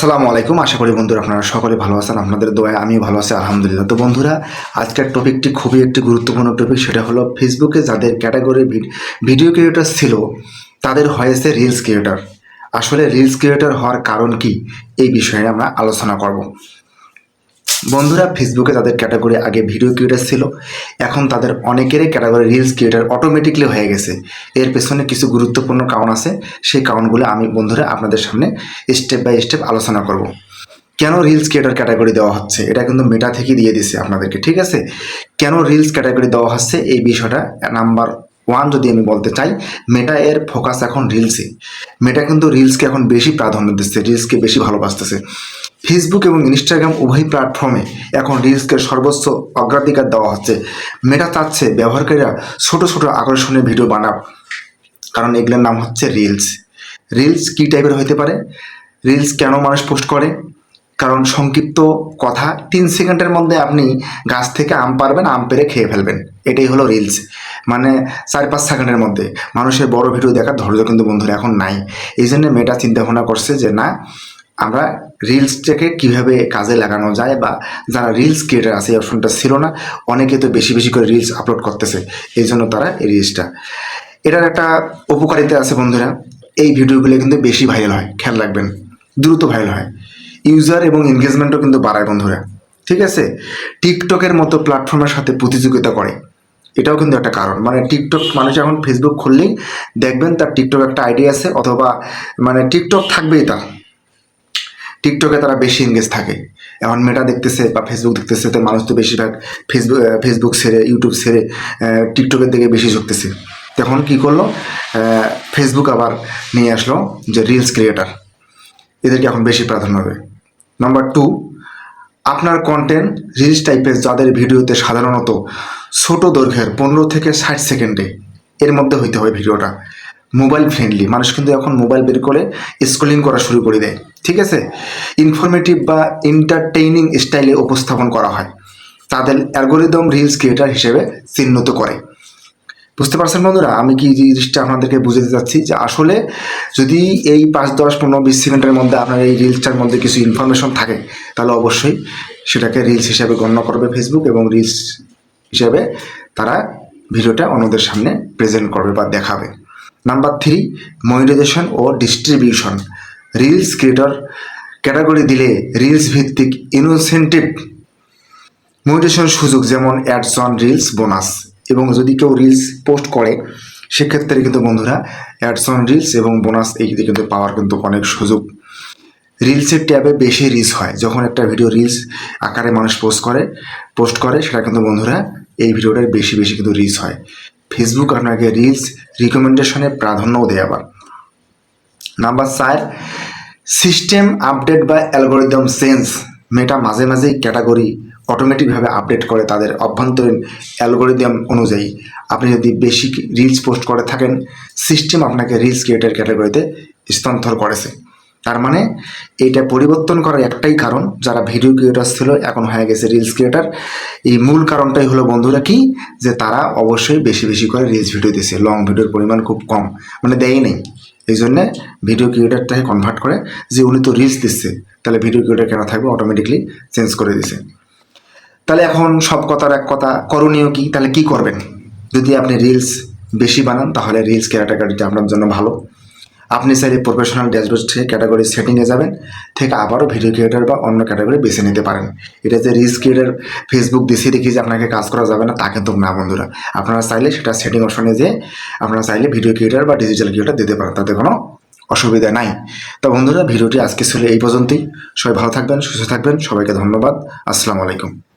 আসসালামু আলাইকুম। আশা করি বন্ধুরা আপনারা সকলে ভালো আছেন, আপনাদের দোয়ায় আমি ভালো আছি, আলহামদুলিল্লাহ। তো বন্ধুরা, আজকের টপিকটি খুবই একটি গুরুত্বপূর্ণ টপিক, সেটা হলো ফেসবুকে যাদের ক্যাটাগরি ভিডিও ক্রিয়েটার ছিল, তাদের হয়েছে রিলস ক্রিয়েটার আসলে রিলস ক্রিয়েটার হওয়ার কারণ কি? এই বিষয়ে আমরা আলোচনা করব। বন্ধুরা ফেসবুকে তাদের ক্যাটাগরি আগে ভিডিও ক্রিয়েটার ছিল। এখন তাদের অনেকেরই ক্যাটাগরি রিলস ক্রিয়েটার অটোমেটিকলি হয়ে গেছে। এর পেছনে কিছু গুরুত্বপূর্ণ কারণ আছে। সেই কারণগুলো আমি বন্ধুরা আপনাদের সামনে স্টেপ বাই স্টেপ আলোচনা করব। কেন রিলস ক্রিয়েটার ক্যাটাগরি দেওয়া হচ্ছে? এটা কিন্তু মেটা থেকে দিয়ে দিছে আপনাদেরকে, ঠিক আছে? কেন রিলস ক্যাটাগরি দেওয়া হচ্ছে? এই বিষয়টা নাম্বার ওয়ান যদি আমি বলতে চাই মেটা এর ফোকাস এখন রিলসে মেটা কিন্তু রিলসকে এখন বেশি প্রাধান্য দিচ্ছে রিলসকে বেশি ভালোবাসতেছে। ফেসবুক এবং ইনস্টাগ্রাম উভয় প্ল্যাটফর্মে এখন রিলসকে সর্বোচ্চ অগ্রাধিকার দেওয়া হচ্ছে। মেটা চাচ্ছে ব্যবহারকারীরা ছোট ছোট আকর্ষণীয় ভিডিও বানাক, কারণ এগুলোর নাম হচ্ছে রিলস রিলস কী টাইপের হতে পারে? রিলস কেন মানুষ পোস্ট করে? কারণ সংক্ষিপ্ত কথা, তিন সেকেন্ডের মধ্যে আপনি গাছ থেকে আম পারবেন, আম পেরে খেয়ে ফেলবেন। এটাই হলো রিলস মানে চার পাঁচ সেকেন্ডের মধ্যে। মানুষের বড় ভিডিও দেখার ধৈর্য কিন্তু বন্ধুরা এখন নাই। এই জন্য মেয়েটা চিন্তা ভাবনা করছে যে, না, আমরা রিলসটাকে কীভাবে কাজে লাগানো যায় বা যারা রিলস ক্রিয়েটার আছে, এই অপশনটা ছিল না, অনেকে তো বেশি বেশি করে রিলস আপলোড করতেছে। এই জন্য তারা এই রিলসটা এটার একটা উপকারিতা আছে বন্ধুরা। এই ভিডিওগুলো কিন্তু বেশি ভাইরাল হয়। খেয়াল রাখবেন। দ্রুত ভাইরাল হয়। ইউজার এবং এনগেজমেন্টও কিন্তু বাড়ায় বন্ধুরা। ঠিক আছে? টিকটকের মতো প্ল্যাটফর্মের সাথে প্রতিযোগিতা করে। এটাও কিন্তু একটা কারণ। মানে টিকটক মানুষ এখন ফেসবুক খুললেই দেখবেন তার টিকটক একটা আইডিয়া আছে অথবা মানে টিকটক থাকবেই তার টিকটকে তারা বেশি এনগেজ থাকে। এখন মেটা দেখতেছে বা ফেসবুক দেখতেছে, তো মানুষ তো বেশিরভাগ ফেসবুক ফেসবুক ছেড়ে ইউটিউব ছেড়ে টিকটকের দিকে বেশি ঝুঁকতেছে। তখন কি করল? ফেসবুক আবার নিয়ে আসলো যে রিলস ক্রিয়েটার এদেরকে এখন বেশি প্রাধান্য হবে। নাম্বার টু আপনার কন্টেন্ট রিলস টাইপের যাদের ভিডিওতে সাধারণত ছোট দৈর্ঘ্যের পনেরো থেকে ষাট সেকেন্ডে এর মধ্যে হইতে হবে ভিডিওটা। মোবাইল ফ্রেন্ডলি মানুষ কিন্তু এখন মোবাইল বের করে স্ক্রলিং করা শুরু করে দেয়। ঠিক আছে? ইনফরমেটিভ বা এন্টারটেইনিং স্টাইলে উপস্থাপন করা হয়। তাদের অ্যালগোরিদম রিলস ক্রিয়েটার হিসেবে চিহ্নিত করে। বুঝতে পারছেন বন্ধুরা? আমি কি জিনিসটা আপনাদেরকে বুঝাতে চাচ্ছি যে আসলে যদি এই পাঁচ, দশ, পনেরো, বিশ সেকেন্ডের মধ্যে আপনার এই রিলসটার মধ্যে কিছু ইনফরমেশন থাকে, তাহলে অবশ্যই সেটাকে রিলস হিসেবে গণ্য করবে ফেসবুক এবং রিলস হিসেবে তারা ভিডিওটা অন্যদের সামনে প্রেজেন্ট করবে বা দেখাবে। নাম্বার থ্রি মনিটাইজেশন ও ডিস্ট্রিবিউশন রিলস ক্রিয়েটর ক্যাটাগরি দিলে রিলস ভিত্তিক ইনসেন্টিভ মনিটেশন সুযোগ যেমন অ্যাডস অন রিলস বোনাস এবং যদি কেউ রিলস পোস্ট করে, সেক্ষেত্রে কিন্তু বন্ধুরা অ্যাডস অন রিলস এবং বোনাস এই কিন্তু পাওয়ার কিন্তু অনেক সুযোগ। রিলসের ট্যাবে বেশি রিলস হয়। যখন একটা ভিডিও রিলস আকারে মানুষ পোস্ট করে পোস্ট করে, সেটা কিন্তু বন্ধুরা এই ভিডিওটার বেশি বেশি কিন্তু রিলস হয়। ফেসবুক আপনাকে রিলস রিকমেন্ডেশনে প্রাধান্যও দেয় আবার। নাম্বার চার সিস্টেম আপডেট বা অ্যালগোরিদম চেঞ্জ মেটা মাঝে মাঝেই ক্যাটাগরি অটোমেটিকভাবে আপডেট করে তাদের অভ্যন্তরীণ অ্যালগোরিদম অনুযায়ী। আপনি যদি বেশি রিলস পোস্ট করে থাকেন সিস্টেম আপনাকে রিলস ক্রিয়েটার ক্যাটাগরিতে স্থানান্তর করেছে। তার মানে এইটা পরিবর্তন করার একটাই কারণ, যারা ভিডিও ক্রিয়েটার ছিল, এখন হয়ে গেছে রিলস ক্রিয়েটার এই মূল কারণটাই হলো, বন্ধুরা কি? যে তারা অবশ্যই বেশি বেশি করে রিলস ভিডিও দিছে লং ভিডিওর পরিমাণ খুব কম মানে দেয়ই নেই। এই জন্যে ভিডিও ক্রিয়েটারটাকে কনভার্ট করে, যে উনি তো রিলস দিচ্ছে, তাহলে ভিডিও ক্রিয়েটার কেন থাকবে? অটোমেটিকলি চেঞ্জ করে দিছে তাহলে এখন সব কথার এক কথা, করণীয় কি? তাহলে কি করবেন? যদি আপনি রিলস বেশি বানান, তাহলে রিলস ক্যাটাগরিটা আপনার জন্য ভালো। আপনি চাইলে প্রফেশনাল ড্যাশবোর্ড থেকে ক্যাটাগরি সেটিংয়ে যাবেন, থেকে আবারও ভিডিও ক্রিয়েটার বা অন্য ক্যাটাগরি বেছে নিতে পারেন। এটা যে রিলস ক্রিয়েটার ফেসবুক দিছে দেখি যে আপনাকে কাজ করা যাবে না, তা কিন্তু না বন্ধুরা। আপনারা চাইলে সেটা সেটিং অপশনে যেয়ে আপনারা চাইলে ভিডিও ক্রিয়েটার বা ডিজিটাল ক্রিয়েটার দিতে পারেন, তাতে কোনো অসুবিধা নাই। তো বন্ধুরা ভিডিওটি আজকে ছিল এই পর্যন্তই। সবাই ভালো থাকবেন, সুস্থ থাকবেন, সবাইকে ধন্যবাদ। আসসালামু আলাইকুম।